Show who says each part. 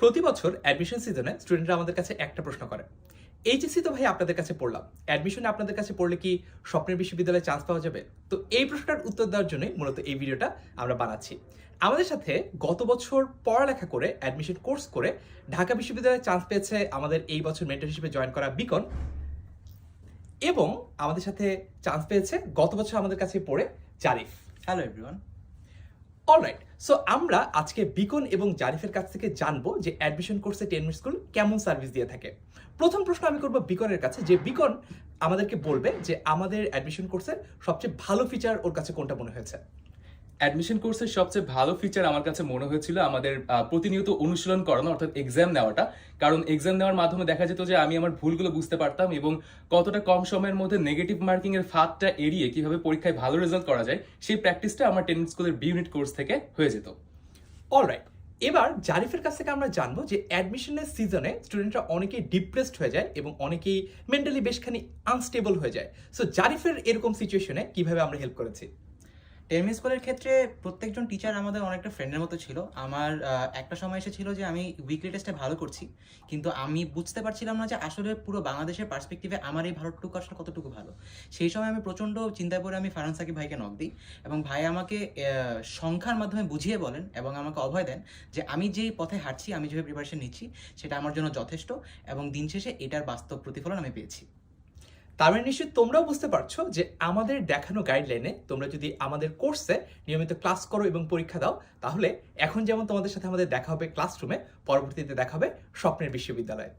Speaker 1: প্রতি বছর অ্যাডমিশন সিজনে স্টুডেন্টরা আমাদের কাছে একটা প্রশ্ন করে। এইচএসসি তো ভাই আপনাদের কাছে পড়লাম। অ্যাডমিশনে আপনাদের কাছে পড়লে কি স্বপ্নের বিশ্ববিদ্যালয়ে চান্স পাওয়া যাবে? তো এই প্রশ্নটার উত্তর দেওয়ার জন্যই মূলত এই ভিডিওটা আমরা বানাচ্ছি। আমাদের সাথে গত বছর পড়ালেখা করে অ্যাডমিশন কোর্স করে ঢাকা বিশ্ববিদ্যালয়ে চান্স পেয়েছে আমাদের এই বছর মেন্টর হিসেবে জয়েন করা বিকন এবং আমাদের সাথে চান্স পেয়েছে গত বছর আমাদের কাছে পড়ে Zarif
Speaker 2: hello everyone
Speaker 1: alright so আমরা আজকে বিকন এবং জারিফের কাছ থেকে জানব যে অ্যাডমিশন কোর্সে টেন মিনিট স্কুল কেমন সার্ভিস দিয়ে থাকে। প্রথম প্রশ্ন আমি করব বিকনের কাছে যে বিকন আমাদেরকে বলবে যে আমাদের অ্যাডমিশন কোর্সের সবচেয়ে ভালো ফিচার ওর কাছে কোনটা মনে হয়েছে।
Speaker 3: অ্যাডমিশন কোর্সের সবচেয়ে ভালো ফিচার আমার কাছে মনে হয়েছিল আমাদের প্রতিনিয়ত অনুশীলন করানো, অর্থাৎ এক্সাম নেওয়াটা। কারণ এক্সাম নেওয়ার মাধ্যমে দেখা যেত যে আমি আমার ভুলগুলো বুঝতে পারতাম এবং কতটা কম সময়ের মধ্যে নেগেটিভ মার্কিং এর ফাঁদটা এড়িয়ে কীভাবে পরীক্ষায় ভালো রেজাল্ট করা যায়, সেই প্র্যাকটিসটা আমার টেন স্কুলের বি ইউনিট কোর্স থেকে হয়ে যেত।
Speaker 1: অলরাইট এবার জারিফের কাছ থেকে আমরা জানব যে অ্যাডমিশনের সিজনে স্টুডেন্টরা অনেকেই ডিপ্রেসড হয়ে যায় এবং অনেকেই মেন্টালি বেশখানি আনস্টেবল হয়ে যায়। সো জারিফের এরকম সিচুয়েশনে কীভাবে আমরা হেল্প করেছি?
Speaker 2: টেরমি স্কুলের ক্ষেত্রে প্রত্যেকজন টিচার আমাদের অনেকটা ফ্রেন্ডের মতো ছিল। আমার একটা সময় এসেছিল যে আমি উইকলি টেস্টে ভালো করছি। কিন্তু আমি বুঝতে পারছিলাম না যে আসলে পুরো বাংলাদেশের পার্সপেক্টিভে আমার এই ভারতটুকু আসলে কতটুকু ভালো। সেই সময় আমি প্রচণ্ড চিন্তায় পড়ে আমি ফারান সাকিব ভাইকে নক দিই এবং ভাই আমাকে সংখ্যার মাধ্যমে বুঝিয়ে বলেন এবং আমাকে অভয় দেন যে আমি যেই পথে হাঁটছি, আমি যেভাবে প্রিপারেশন নিচ্ছি, সেটা আমার জন্য যথেষ্ট এবং দিন শেষে এটার বাস্তব প্রতিফলন আমি পেয়েছি।
Speaker 1: তার মানে নিশ্চয়ই তোমরাও বুঝতে পারছ যে আমাদের দেখানো গাইডলাইনে তোমরা যদি আমাদের কোর্সে নিয়মিত ক্লাস করো এবং পরীক্ষা দাও, তাহলে এখন যেমন তোমাদের সাথে আমাদের দেখা হবে ক্লাসরুমে পরবর্তীতে দেখা হবে স্বপ্নের বিশ্ববিদ্যালয়ে।